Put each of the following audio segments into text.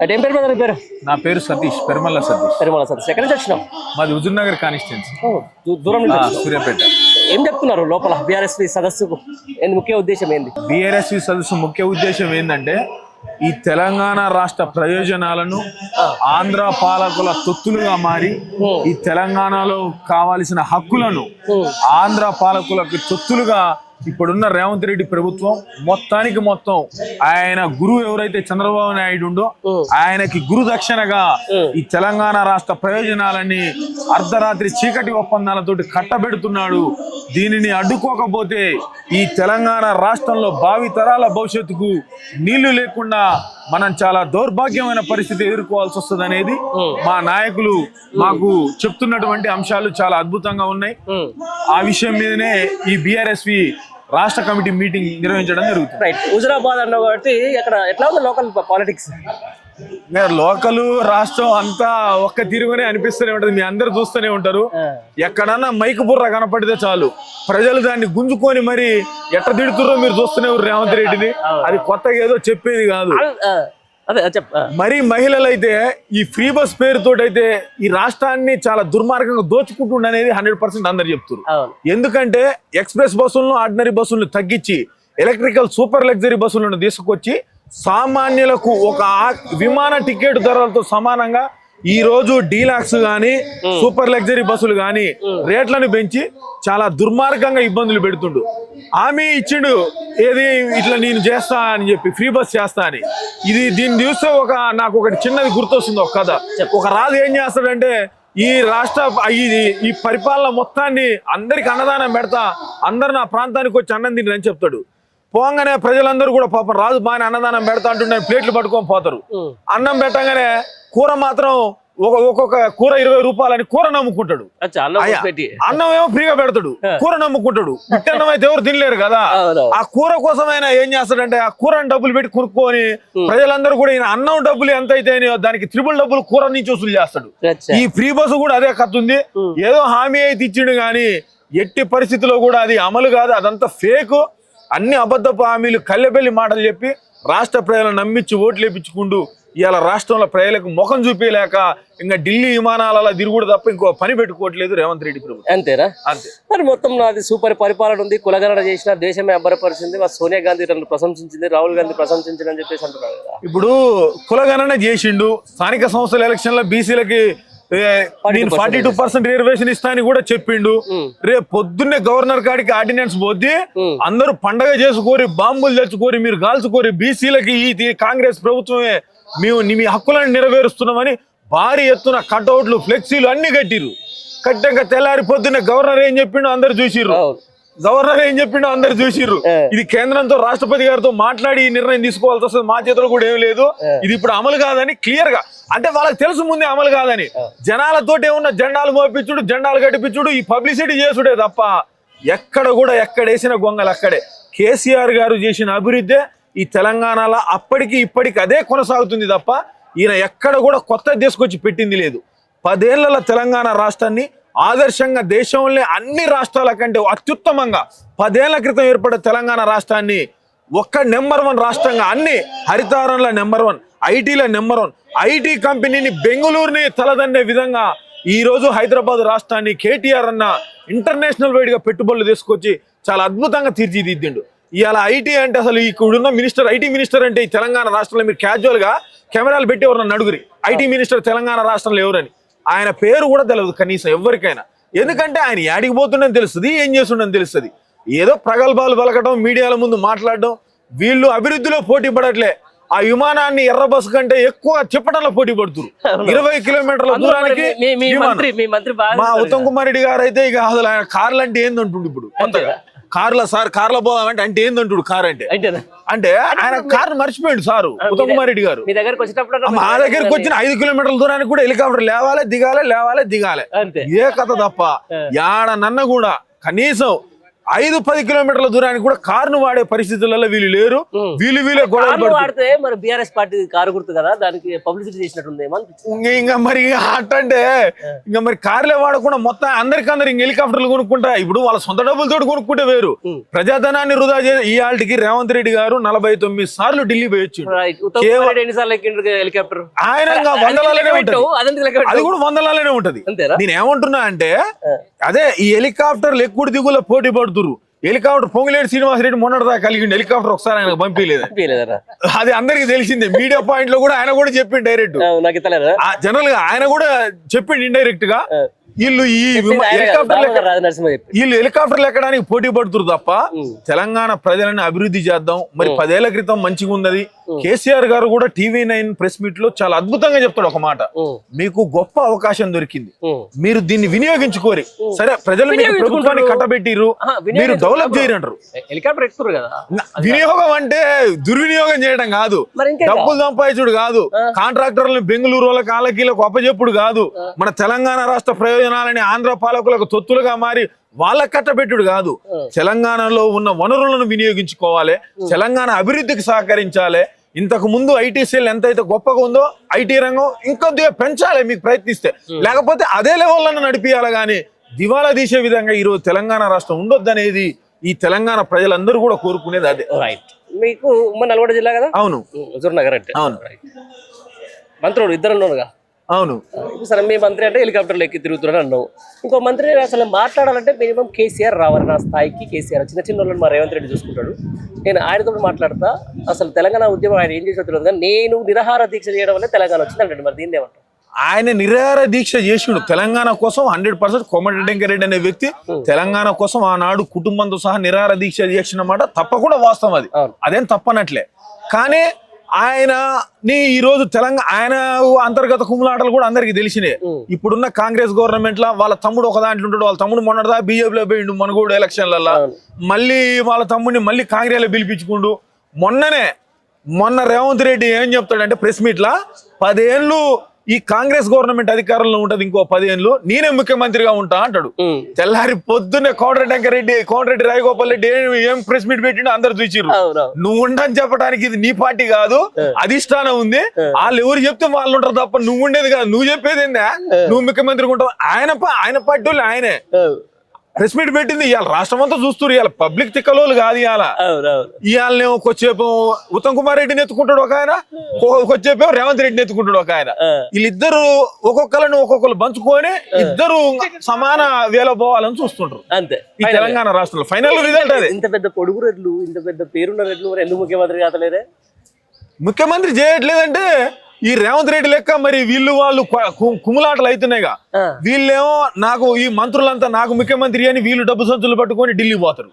అంటే ఏం పేరు బ్రదర్ పేరు? నా పేరు సతీష్ పెరుమల్ల సతీష్. పెరుమల సతీష్. ఎక్కడి నుంచి మాది హుజూర్ నగర్ కానిస్టెన్సీ ఓ, దూ- దూరం నుంచి. సూర్యాపేట. ఏం చెప్తున్నారు లోపల బీఆర్ఎస్పీ సదస్సుకు? ఏంది ముఖ్య ఉద్దేశం ఏంది? బీఆర్ఎస్వి సదస్సు ముఖ్య ఉద్దేశం ఏంటంటే ఈ తెలంగాణ రాష్ట్ర ప్రయోజనాలను ఆంధ్ర పాలకుల తొత్తులుగా మారి ఈ తెలంగాణలో కావాల్సిన హక్కులను ఆంధ్ర పాలకులకు తొత్తులుగా ఇప్పుడున్న రేవంత్ రెడ్డి ప్రభుత్వం మొత్తానికి మొత్తం ఆయన గురువు ఎవరైతే చంద్రబాబు నాయుడు ఉండో ఆయనకి గురు దక్షిణగా ఈ తెలంగాణ రాష్ట్ర ప్రయోజనాలని అర్ధరాత్రి చీకటి ఒప్పందాలతోటి కట్టబెడుతున్నాడు. దీనిని అడ్డుకోకపోతే ఈ తెలంగాణ రాష్ట్రంలో భావి తరాల భవిష్యత్తుకు నీళ్ళు లేకుండా మనం చాలా దౌర్భాగ్యమైన పరిస్థితి ఎదుర్కోవాల్సి వస్తుంది అనేది మా నాయకులు మాకు చెప్తున్నటువంటి అంశాలు చాలా అద్భుతంగా ఉన్నాయి. ఆ విషయం మీదనే ఈ బిఆర్ఎస్వి రాష్ట్ర కమిటీ మీటింగ్ నిర్వహించడం జరుగుతుంది. రైట్ హుజరాబాద్ అన్నావు కాబట్టి ఇక్కడ ఎట్లా ఉంది లోకల్ పాలిటిక్స్ లోకల్ రాష్ట్రం అంతా ఒక్క తీరుగానే అనిపిస్తూనే ఉంటది. మీ అందరు చూస్తూనే ఉంటారు. ఎక్కడన్నా మైకు బుర్ర కనపడితే చాలు. ప్రజలు దాన్ని గుంజుకొని మరి ఎట్ట తిడుతుర్రో మీరు చూస్తూనే రేవంత్ రెడ్డిని. అది కొత్తగా ఏదో చెప్పేది కాదు. అదే. మరి మహిళలు అయితే ఈ ఫ్రీ బస్ పేరుతో అయితే ఈ రాష్ట్రాన్ని చాలా దుర్మార్గంగా దోచుకుంటుండ అనేది హండ్రెడ్ పర్సెంట్ అందరు చెప్తున్నారు అవును ఎందుకంటే ఎక్స్ప్రెస్ బస్సులను ఆర్డినరీ బస్సులను తగ్గించి ఎలక్ట్రికల్ సూపర్ లగ్జరీ బస్సులను తీసుకొచ్చి సామాన్యులకు ఒక విమాన టికెట్ ధరలతో సమానంగా ఈ రోజు డీలాక్స్ గాని సూపర్ లగ్జరీ బస్సులు గాని రేట్లను పెంచి చాలా దుర్మార్గంగా ఇబ్బందులు పెడుతుండు. హామీ ఇచ్చిండు ఏది ఇట్లా నేను చేస్తా అని చెప్పి ఫ్రీ బస్ చేస్తా అని. ఇది దీన్ని చూస్తే ఒక నాకు ఒకటి చిన్నది గుర్తొస్తుంది ఒక కథ. ఒక రాజు ఏం చేస్తాడంటే ఈ రాష్ట్ర ఈ ఈ పరిపాలన మొత్తాన్ని అందరికి అన్నదానం పెడతా అందరు నా ప్రాంతానికి వచ్చి అన్నం తిని చెప్తాడు. పోగానే ప్రజలందరూ కూడా పాపం రాజు బాగానే అన్నదానం పెడతా అంటుండే ప్లేట్లు పట్టుకొని పోతారు. అన్నం పెట్టగానే కూర మాత్రం ఒక ఒక్కొక్క కూర ఇరవై రూపాయలని కూర నమ్ముకుంటాడు. అన్నం ఏమో ఫ్రీగా పెడతాడు కూర నమ్ముకుంటాడు. అన్నం అయితే ఎవరు తినలేరు కదా. ఆ కూర కోసమైనా ఏం చేస్తాడంటే ఆ కూరని డబ్బులు పెట్టి కొనుక్కొని ప్రజలందరూ కూడా ఈయన అన్నం డబ్బులు ఎంత అయితే దానికి త్రిబుల్ డబ్బులు కూర నుంచి వసూలు చేస్తాడు. ఈ ఫ్రీ బస్సు కూడా అదే కత్తుంది. ఏదో హామీ అయితే ఇచ్చిండు కానీ ఎట్టి పరిస్థితిలో కూడా అది అమలు కాదు అదంతా ఫేక్ అన్ని అబద్ధపు హామీలు కళ్ళెబెల్లి మాటలు చెప్పి రాష్ట్ర ప్రజలను నమ్మించి ఓట్లు వేపించుకుంటూ ఇవాళ రాష్ట్రంలో ప్రజలకు ముఖం చూపించలేక ఇంకా ఢిల్లీ విమానాలలో తిరుగుడు తప్ప ఇంకో పని పెట్టుకోవట్లేదు రేవంత్ రెడ్డి ప్రభుత్వం. అంతేనా? అంతే. మరి మొత్తం నాది సూపర్ పరిపాలన ఉంది కులగణన చేసిన దేశమే అబ్బరపరిచింది మా సోనియా గాంధీ నన్ను ప్రశంసించింది రాహుల్ గాంధీ ప్రశంసించింది అని చెప్పేసి అంటున్నారు ఇప్పుడు కులగణన చేసిండు స్థానిక సంస్థల ఎలక్షన్లో బీసీలకి నేను ఫార్టీ టూ పర్సెంట్ రిజర్వేషన్ ఇస్తా అని కూడా చెప్పిండు. రేపు పొద్దున్నే గవర్నర్ కాడికి ఆర్డినెన్స్ పోద్ది. అందరూ పండగ చేసుకోరి బాంబులు తెచ్చుకోరి మీరు కాల్చుకోరి బీసీలకి ఈ కాంగ్రెస్ ప్రభుత్వమే మేము మీ హక్కులను నెరవేరుస్తున్నామని భారీ ఎత్తున కటౌట్లు ఫ్లెక్సీలు అన్ని కట్టిరు కట్టాక తెల్లారి పొద్దున్నే గవర్నర్ ఏం చెప్పిండో అందరు చూసిర్రు. గవర్నర్ ఏం చెప్పిండో అందరు చూసిర్రు. ఇది కేంద్రంతో రాష్ట్రపతి గారితో మాట్లాడి ఈ నిర్ణయం తీసుకోవాల్సి వస్తుంది. మా చేతిలో కూడా ఏం లేదు. ఇది ఇప్పుడు అమలు కాదని క్లియర్గా. అంటే వాళ్ళకి తెలుసు ముందే అమలు కాదని. జనాలతోటి ఏమన్నా జెండాలు మోపించుడు జెండాలు కట్టిపించుడు ఈ పబ్లిసిటీ చేసుడే తప్ప ఎక్కడ కూడా ఎక్కడ వేసిన గొంగలు అక్కడే. కేసీఆర్ గారు చేసిన అభివృద్ధి ఈ తెలంగాణలో అప్పటికి ఇప్పటికి అదే కొనసాగుతుంది తప్ప ఈయన ఎక్కడ కూడా కొత్త తీసుకొచ్చి పెట్టింది లేదు. పదేళ్ళ తెలంగాణ రాష్ట్రాన్ని ఆదర్శంగా దేశంలో అన్ని రాష్ట్రాల కంటే అత్యుత్తమంగా పదేళ్ళ క్రితం ఏర్పడే తెలంగాణ రాష్ట్రాన్ని ఒక్క నెంబర్ వన్ రాష్ట్రంగా అన్ని హరితారంల నెంబర్ వన్ ఐటీల నెంబర్ వన్ ఐటీ కంపెనీని బెంగళూరుని తలదండే విధంగా ఈ రోజు హైదరాబాద్ రాష్ట్రాన్ని కేటీఆర్ అన్న ఇంటర్నేషనల్ వైడ్గా పెట్టుబడులు తీసుకొచ్చి చాలా అద్భుతంగా తీర్చిదిద్దిండు. ఇవాళ ఐటీ అంటే అసలు ఇక్కడున్న మినిస్టర్ ఐటీ మినిస్టర్ అంటే ఈ తెలంగాణ రాష్ట్రంలో మీరు క్యాజువల్గా కెమెరాలు పెట్టి ఎవరన్నా నడుగురి? ఐటీ మినిస్టర్ తెలంగాణ రాష్ట్రంలో ఎవరని? ఆయన పేరు కూడా తెలియదు కనీసం ఎవరికైనా. ఎందుకంటే ఆయన యాడికి పోతుండని తెలుస్తుంది ఏం చేస్తుండని తెలుస్తుంది. ఏదో ప్రగల్భాలు పలకడం మీడియాల ముందు మాట్లాడడం వీళ్ళు అభివృద్ధిలో పోటీ పడట్లే. ఆ విమానాన్ని ఎర్ర బస్సు కంటే ఎక్కువ చెప్పడంలో పోటీ పడుతున్నారు ఇరవై కిలోమీటర్ల దూరానికి మీ- ఉత్తమ్ కుమార్ రెడ్డి గారు అయితే ఇక అసలు ఆయన కార్లు అంటే ఏందంటుండు ఇప్పుడు. కొత్తగా కార్ల సార్ కార్లో పోదామంటే అంటే ఏందంటుడు కార్ అంటే? అంటే ఆయన కార్ మర్చిపోయాడు సారు ఉత్తమ్ కుమార్ రెడ్డి గారు. మీ దగ్గరకు వచ్చినప్పుడు మా దగ్గరికి వచ్చిన ఐదు కిలోమీటర్ల దూరానికి కూడా హెలికాప్టర్ లేవాలి దిగాలి లేవాలి దిగాలి. ఇదే కథ తప్ప యాడనన్న కూడా కనీసం ఐదు పది కిలోమీటర్ల దూరానికి కూడా కారును వాడే పరిస్థితులలో వీళ్ళు లేరు. వీళ్ళు వీళ్ళే పడుతున్నారు. వాడితే మరి బీఆర్ఎస్ పార్టీ కారు గుర్తు కదా దానికి పబ్లిసిటీ చేసినట్టుంది ఇంక- మరి అట్టంటే ఇంకా మరి కార్లే వాడకుండా మొత్తం అందరికి అందరు ఇంక హెలికాప్టర్లు కొనుక్కుంటా ఇప్పుడు వాళ్ళ సొంత డబ్బులతో కొనుక్కుంటే వేరు. ప్రజాధనాన్ని వృధా చే ఈ ఆల్టికి రేవంత్ రెడ్డి గారు నలభై తొమ్మిది సార్లు ఢిల్లీ పోయి వచ్చిండు. రైట్ ఉత్తమ్ కేవలం- కుమార్ రెడ్డి ఎన్నిసార్లు ఎక్కిండ్రు హెలికాప్టర్? ఆయన ఇంకా వందలాలనే ఉంటది. అది కూడా వందలాలనే ఉంటది. నేను ఏమంటున్నా అంటే అదే ఈ హెలికాప్టర్లు ఎక్కుడు దిగుల పోటీ పడుతురు హెలికాప్టర్ పొంగులేడు శ్రీనివాసరెడ్డి మొన్నటిదా కలిగిండు. హెలికాప్టర్ ఒకసారి ఆయన పంపించలేదు అది అందరికి తెలిసిందే. మీడియా పాయింట్లో కూడా ఆయన కూడా చెప్పిండు డైరెక్ట్. జనరల్గా ఆయన కూడా చెప్పిండు ఇండైరెక్ట్గా వీళ్ళు ఈ వీళ్ళు హెలికాప్టర్లు ఎక్కడానికి పోటీ పడుతురు తప్ప. తెలంగాణ ప్రజలను అభివృద్ధి చేద్దాం. మరి పదేళ్ళ క్రితం మంచిగా ఉన్నది. కేసీఆర్ గారు కూడా టీవీ నైన్ ప్రెస్ మీట్లో చాలా అద్భుతంగా చెప్తాడు ఒక మాట. మీకు గొప్ప అవకాశం దొరికింది. మీరు దీన్ని వినియోగించుకోరి. సరే ప్రజలు మీకు వినియోగించుకుంటారు. ప్రభుత్వాన్ని కట్టబెట్టిరు మీరు. డెవలప్ చేయరంటారు. హెలికాప్టర్ ఎక్కుతారు కదా. వినియోగం అంటే దుర్వినియోగం చేయడం కాదు. మరి డబ్బులు సంపాదించుడు కాదు. కాంట్రాక్టర్లను బెంగళూరు వాళ్ళకి కాళ్ళకీలకు అప్పచెప్పుడు కాదు. మన తెలంగాణ రాష్ట్ర ప్రయోజనాలని ఆంధ్ర పాలకులకు తొత్తులుగా మారి వాళ్ళకి కట్టబెట్టుడు కాదు. తెలంగాణలో ఉన్న వనరులను వినియోగించుకోవాలి. తెలంగాణ అభివృద్ధికి సహకరించాలి. ఇంతకు ముందు ఐటీ సెల్ ఎంతైతే గొప్పగా ఉందో ఐటీ రంగం ఇంకొద్దిగా పెంచాలి మీకు ప్రయత్నిస్తే. లేకపోతే అదే లెవెల్లో నడిపియాలి కానీ దివాలా తీసే విధంగా ఈరోజు తెలంగాణ రాష్ట్రం ఉండొద్దనేది ఈ తెలంగాణ ప్రజలందరూ కూడా కోరుకునేది అదే. రైట్ మీకు ఉమ్మ నల్గొండ జిల్లా కదా? అవును. హుజూర్ నగర్ అంటే. అవును. మంత్రుడు ఇద్దరు ఉన్నారుగా అవును. సరే మీ మంత్రి అంటే హెలికాప్టర్లు ఎక్కి తిరుగుతున్నాడు అన్నావు. ఇంకో మంత్రి అసలు మాట్లాడాలంటే మినిమం కేసీఆర్ రావాలి నా స్థాయికి కేసీఆర్. చిన్న చిన్న వాళ్ళని మా రేవంత్ రెడ్డి చూసుకుంటాడు. నేను ఆయనతో మాట్లాడతా. అసలు తెలంగాణ ఉద్యమం ఆయన ఏం చేసో తెలియదు కానీ నేను నిరాహార దీక్ష చేయడం వల్ల తెలంగాణ వచ్చింది అంటాడు మరి దీన్ని ఏమంటారు ఆయన నిరాహార దీక్ష చేసిండు. తెలంగాణ కోసం హండ్రెడ్ పర్సెంట్ కోమటిరెడ్డి రెడ్డి అనే వ్యక్తి తెలంగాణ కోసం ఆనాడు కుటుంబంతో సహా నిరాహార దీక్ష చేసిన మాట తప్పకుండా వాస్తవం అది. అదేం తప్పనట్లే. కానీ ఆయన నీ ఈ రోజు తెలంగాణ ఆయన అంతర్గత కుమ్ములాటలు కూడా అందరికి తెలిసినే. ఇప్పుడున్న కాంగ్రెస్ గవర్నమెంట్ లా వాళ్ళ తమ్ముడు ఒక దాంట్లో ఉంటాడు వాళ్ళ తమ్ముడు మొన్నటిదా బీజేపీలో పోయిండు మనగూడు ఎలక్షన్లలో. మళ్ళీ వాళ్ళ తమ్ముడిని మళ్ళీ కాంగ్రెస్లో పిలిపించుకుండు మొన్ననే మొన్న రేవంత్ రెడ్డి ఏం చెప్తాడంటే ప్రెస్ మీట్ లా పదేళ్ళు ఈ కాంగ్రెస్ గవర్నమెంట్ అధికారంలో ఉంటది ఇంకో పదేళ్ళు నేనే ముఖ్యమంత్రిగా ఉంటా అంటాడు. తెల్లారి పొద్దున్నే కోమటిరెడ్డి రెడ్డి కోమటిరెడ్డి రాజగోపాల్ రెడ్డి ఏం- ప్రెస్ మీట్ పెట్టిండో అందరు అవును. నువ్వు ఉండని చెప్పడానికి ఇది నీ పార్టీ కాదు అధిష్టానం ఉంది. వాళ్ళు ఎవరు చెప్తే వాళ్ళు ఉంటారు తప్ప నువ్వు ఉండేది కాదు. నువ్వు చెప్పేది ఏందా? నువ్వు ముఖ్యమంత్రి ఉంటావు. ఆయన ఆయన పార్టీ ఆయనే. ప్రెస్ మీట్ పెట్టింది ఇవాళ రాష్ట్రం అంతా చూస్తున్నారు ఇవాళ పబ్లిక్ తిక్కలోలు కాదు ఇవాళ ఇవాళనేమో కొచ్చేపు ఉత్తమ్ కుమార్ రెడ్డిని ఎత్తుకుంటాడు ఒక ఆయన కొ- కొచ్చేపు రేవంత్ రెడ్డిని ఎత్తుకుంటాడు ఒక ఆయన. వీళ్ళిద్దరు ఒక్కొక్కరిని ఒక్కొక్కరు పంచుకొని ఇద్దరు సమాన వేల పోవాలని చూస్తుంటారు అంతే. ఈ తెలంగాణ రాష్ట్రంలో. ఫైనల్ రిజల్ట్ అదే. ఇంత పెద్ద పొడుగు రెడ్లు ఇంత పెద్ద పేరున్న రెడ్లు ఎందుకు ముఖ్యమంత్రి కాతలేరే ముఖ్యమంత్రి చేయట్లేదంటే ఈ రేవంత్ రెడ్డి లెక్క మరి వీళ్ళు వాళ్ళు కు- కు- కుమ్ములాటలు అవుతున్నాయిగా. వీళ్ళేమో నాకు ఈ మంత్రులంతా నాకు ముఖ్యమంత్రి అని వీళ్ళు డబ్బు సంచులు పట్టుకొని ఢిల్లీ పోతారు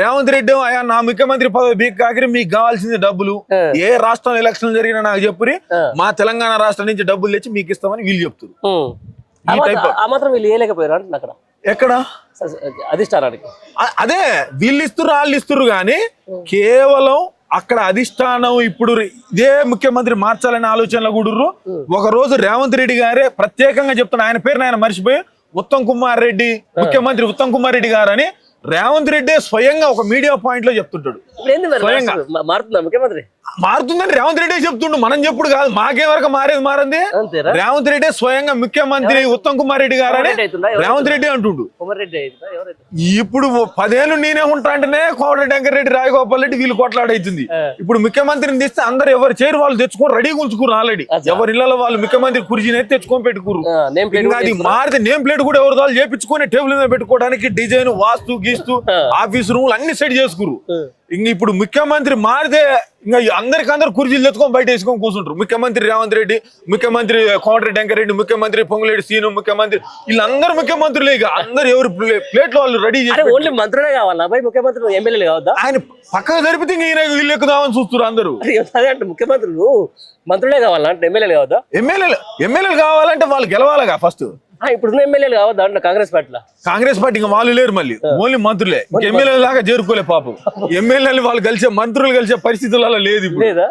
రేవంత్ రెడ్డి అయ్యా నా ముఖ్యమంత్రి పదవి బీక్ కాకరి మీకు కావాల్సింది డబ్బులు. ఏ రాష్ట్రం ఎలక్షన్ జరిగినా నాకు చెప్పురి ఆ. మా తెలంగాణ రాష్ట్రం నుంచి డబ్బులు తెచ్చి మీకు ఇస్తామని వీళ్ళు చెప్తారు. ఆ మాత్రం- వీళ్ళు వేయలేకపోయారు అంటున్నా అక్కడ ఎక్కడ అధిష్టానానికి అదే వీళ్ళు ఇస్తున్నారు వాళ్ళు ఇస్తున్నారు కానీ కేవలం అక్కడ అధిష్టానం ఇప్పుడు ఇదే ముఖ్యమంత్రి మార్చాలనే ఆలోచనలో కూడుర్రు. ఒక రోజు రేవంత్ రెడ్డి గారే ప్రత్యేకంగా చెప్తున్నా ఆయన పేరుని ఆయన మర్చిపోయి. ఉత్తమ్ కుమార్ రెడ్డి ముఖ్యమంత్రి ఉత్తమ్ కుమార్ రెడ్డి గారు అని రేవంత్ రెడ్డి స్వయంగా ఒక మీడియా పాయింట్లో చెప్తుంటాడు. ఇప్పుడు ఏంది మరి స్వయంగా. రాష్ట్రం? మా- మారుతుందా ముఖ్యమంత్రి మారుతుందని రేవంత్ రెడ్డి చెప్తుండు మనం చెప్పుడు కాదు మాకే వరకు మారేది మారంది అంతేరా రేవంత్ రెడ్డి స్వయంగా ముఖ్యమంత్రి ఉత్తమ్ కుమార్ రెడ్డి గారు అని అవుతుందా? రేవంత్ రెడ్డి అంటుండు అవుతుందా? ఎవరైతే ఇప్పుడు పదేళ్ళు నేనే ఉంటా అంటేనే కోమటి వెంకట రెడ్డి రాజగోపాల్ రెడ్డి వీళ్ళు కొట్లాడైతుంది ఆ. ఇప్పుడు ముఖ్యమంత్రిని తీస్తే అందరు ఎవరు చేరు వాళ్ళు తెచ్చుకొని రెడీ ఉంచుకున్నారు ఆల్రెడీ అచ్చా. ఎవరి ఇళ్ళలో వాళ్ళు ముఖ్యమంత్రి కుర్చీని అయితే తెచ్చుకొని పెట్టుకురు ఆ, ఇంకా అది మారితే నేమ్ ప్లేట్ కూడా ఎవరు వాళ్ళు చేపించుకొని టేబుల్ మీద పెట్టుకోవడానికి డిజైన్ వాస్తు గీస్తూ ఆ. ఆఫీస్ రూములు అన్ని సెట్ చేసుకురు ఆ. ఇంక ఇప్పుడు ముఖ్యమంత్రి మారితే ఇంకా అందరికి అందరు కుర్చీలు తెచ్చుకొని బయట వేసుకొని కూర్చుంటారు. ముఖ్యమంత్రి రేవంత్ రెడ్డి ముఖ్యమంత్రి కోమటిరెడ్డి వెంకరెడ్డి ముఖ్యమంత్రి పొంగులేడి సీను ముఖ్యమంత్రి వీళ్ళందరూ ముఖ్యమంత్రులే ఇక. అందరు ఎవరు ప్లే- ప్లేట్లు వాళ్ళు రెడీ చేసి ఓన్లీ మంత్రులే కావాలా? ముఖ్యమంత్రి ఎమ్మెల్యేలు కావద్దా? ఆయన పక్కన జరిపితే ఇంక ఈయన వీళ్ళు ఎక్కుదామని చూస్తారు అందరూ. అదే అంటే ముఖ్యమంత్రులు మంత్రులే కావాలా? అంటే ఎమ్మెల్యేలు కావద్దా? ఎమ్మెల్యేలు ఎమ్మెల్యేలు కావాలంటే వాళ్ళు గెలవాలిగా ఫస్ట్ ఇప్పుడున్న ఎమ్మెల్యేలు కావద్దా కాంగ్రెస్ పార్టీలో? కాంగ్రెస్ పార్టీ ఇంకా వాళ్ళు లేరు మళ్ళీ. ఓన్లీ మంత్రులే. ఎమ్మెల్యేల దాకా చేరుకోలే పాపం. ఎమ్మెల్యేలు వాళ్ళు కలిసే మంత్రులు కలిసే పరిస్థితులలో లేదు ఇప్పుడు. లేదా?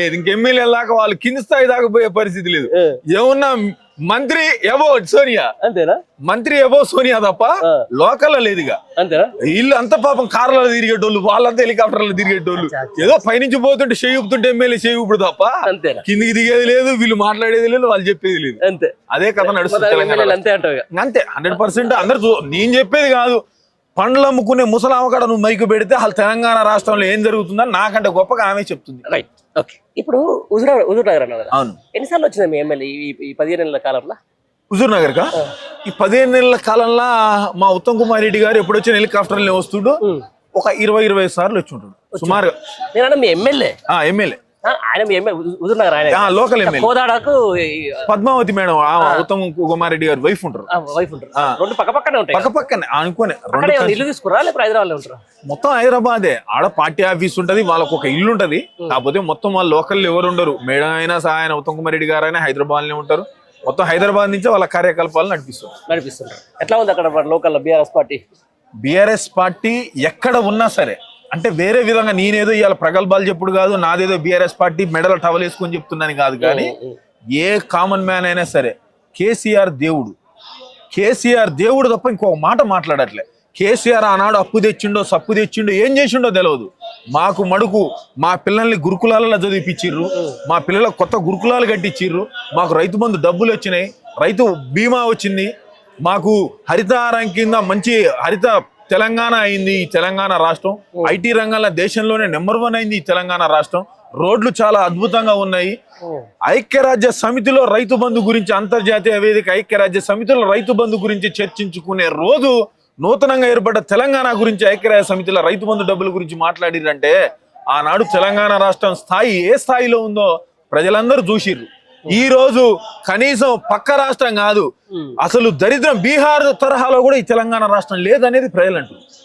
లేదు ఇంక ఎమ్మెల్యే దాకా వాళ్ళు కింది స్థాయి దాకా పోయే పరిస్థితి లేదు. ఏమన్నా మంత్రి ఎబో సోనియా. అంతేనా? మంత్రి ఎబో సోనియా తప్ప ఆ. లోకల్లో లేదుగా. అంతేనా? వీళ్ళు అంత పాపం కార్లలో తిరిగేటోళ్ళు వాళ్ళంతా హెలికాప్టర్లు తిరిగేటోళ్ళు. ఏదో పైనుంచి పోతుంటే చేయి ఊపుతుంటే ఎమ్మెల్యే చేయి ఊపుడు తప్ప అంతేనా? కిందికి దిగేది లేదు వీళ్ళు మాట్లాడేది లేదు వాళ్ళు చెప్పేది లేదు. అంతే. అదే కథ నడుస్తుంది అంతే హండ్రెడ్ పర్సెంట్ అందరు నేను చెప్పేది కాదు పండ్లు అమ్ముకునే ముసలామ కాడ నువ్వు మైకు పెడితే అసలు తెలంగాణ రాష్ట్రంలో ఏం జరుగుతుందని నాకంటే గొప్పగా ఆమె చెప్తుంది. రైట్ ఓకే ఇప్పుడు హుజూర్ హుజూర్ నగర్ అన్నావు కదా. అవును. ఎన్నిసార్లు వచ్చింది మీ ఎమ్మెల్యే ఈ- ఈ పదిహేను నెలల కాలంలో? హుజూర్ నగర్ కా? ఈ పదిహేను నెలల కాలంలో మా ఉత్తమ్ కుమార్ రెడ్డి గారు ఎప్పుడు వచ్చిన హెలికాప్టర్లో వస్తుడు ఒక ఇరవై ఇరవై సార్లు వచ్చి ఉంటాడు సుమారుగా. నేను అన్న మీ ఎమ్మెల్యే? ఆ ఎమ్మెల్యే. ఆయన ఆయన. లోకల్ ఎమ్మెల్యే కోదాడకు పద్మావతి మేడం ఉత్తమ్ కుమార్ రెడ్డి గారి వైఫ్ ఉంటారు. వైఫ్ ఉంటారు. రెండు పక్క పక్కనే ఉంటాయి పక్క పక్కనే అనుకోనే రెండు ఇల్లు తీసుకురా లేకపోతే హైదరాబాద్ ఉంటారా? మొత్తం హైదరాబాదే. ఆడ పార్టీ ఆఫీస్ ఉంటది వాళ్ళకు ఒక ఇల్లు ఉంటది. కాకపోతే మొత్తం వాళ్ళ లోకల్ ఎవరు ఉండరు. మేడం అయినా సాయన ఉత్తమ్ కుమార్ రెడ్డి గారు అయినా హైదరాబాద్లో ఉంటారు. మొత్తం హైదరాబాద్ నుంచే వాళ్ళ కార్యకలాపాలు నడిపిస్తారు నడిపిస్తుంటారు. ఎట్లా ఉంది అక్కడ local BRS party? BRS party ఎక్కడ ఉన్నా సరే అంటే వేరే విధంగా నేనేదో ఇవాళ ప్రగల్భాలు చెప్పుడు కాదు నాదేదో బీఆర్ఎస్ పార్టీ మెడల టవల్ వేసుకొని చెప్తున్నాను కాదు కానీ ఏ కామన్ మ్యాన్ అయినా సరే కేసీఆర్ దేవుడు. కేసీఆర్ దేవుడు తప్ప ఇంకొక మాట మాట్లాడట్లే. కేసీఆర్ ఆనాడు అప్పు తెచ్చిండో సప్పు తెచ్చిండో ఏం చేసిండో తెలియదు మాకు మడుకు మా పిల్లల్ని గురుకులాలలో చదివిపించిర్రు మా పిల్లలకు కొత్త గురుకులాలు కట్టించిర్రు మాకు రైతు బంధు డబ్బులు వచ్చినాయి. రైతు బీమా వచ్చింది. మాకు హరితహారం కింద మంచి హరిత తెలంగాణ అయింది ఈ తెలంగాణ రాష్ట్రం. ఐటీ రంగంలో దేశంలోనే నెంబర్ వన్ అయింది ఈ తెలంగాణ రాష్ట్రం. రోడ్లు చాలా అద్భుతంగా ఉన్నాయి. ఐక్యరాజ్య సమితిలో రైతు బంధు గురించి అంతర్జాతీయ వేదిక ఐక్యరాజ్య సమితిలో రైతు బంధు గురించి చర్చించుకునే రోజు నూతనంగా ఏర్పడ్డ తెలంగాణ గురించి ఐక్యరాజ్య సమితిలో రైతు బంధు డబ్బుల గురించి మాట్లాడిరంటే ఆనాడు తెలంగాణ రాష్ట్రం స్థాయి ఏ స్థాయిలో ఉందో ప్రజలందరూ చూసిర్రు. ఈ రోజు కనీసం పక్క రాష్ట్రం కాదు. అసలు దరిద్రం బీహార్ తరహాలో కూడా ఈ తెలంగాణ రాష్ట్రం లేదనేది ప్రజలు అంటారు